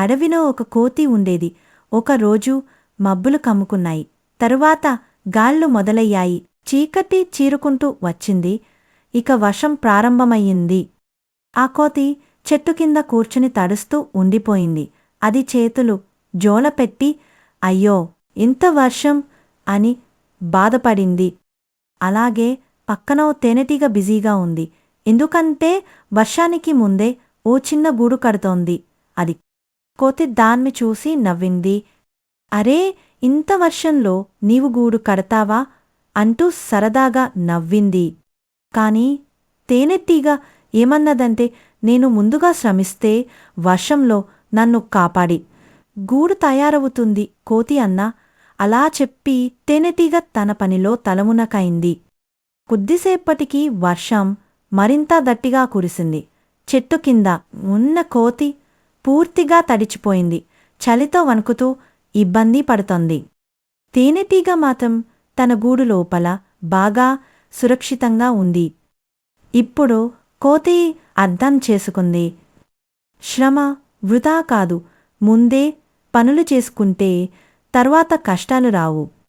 అడవిలో ఒక కోతి ఉండేది. ఒకరోజు మబ్బులు కమ్ముకున్నాయి. తరువాత గాళ్ళు మొదలయ్యాయి. చీకటి చీరుకుంటూ వచ్చింది. ఇక వర్షం ప్రారంభమయ్యింది. ఆ కోతి చెట్టు కింద కూర్చుని తడుస్తూ ఉండిపోయింది. అది చేతులు జోలపెట్టి అయ్యో ఇంత వర్షం అని బాధపడింది. అలాగే పక్కన ఓ తేనెటీగ బిజీగా ఉంది. ఎందుకంటే వర్షానికి ముందే ఓ చిన్న గూడు కడుతోంది. అది కోతి దాన్ని చూసి నవ్వింది. అరే ఇంత వర్షంలో నీవు గూడు కడతావా? అంటూ సరదాగా నవ్వింది. కాని తేనెటీగ ఏమన్నదంటే నేను ముందుగా శ్రమిస్తే వర్షంలో నన్ను కాపాడి. గూడు తయారవుతుంది కోతి అన్నా. అలా చెప్పి తేనెటీగ తన పనిలో తలమునకైంది. కొద్దిసేపటికి వర్షం మరింత దట్టిగా కురిసింది. చెట్టు కింద ఉన్న కోతి పూర్తిగా తడిచిపోయింది. చలితో వణుకుతూ ఇబ్బంది పడుతోంది. తేనెటీగ మాత్రం తన గూడు లోపల బాగా సురక్షితంగా ఉంది. ఇప్పుడు కోతి అర్థం చేసుకుంది. శ్రమ వృధా కాదు. ముందే పనులు చేసుకుంటే తర్వాత కష్టాలు రావు.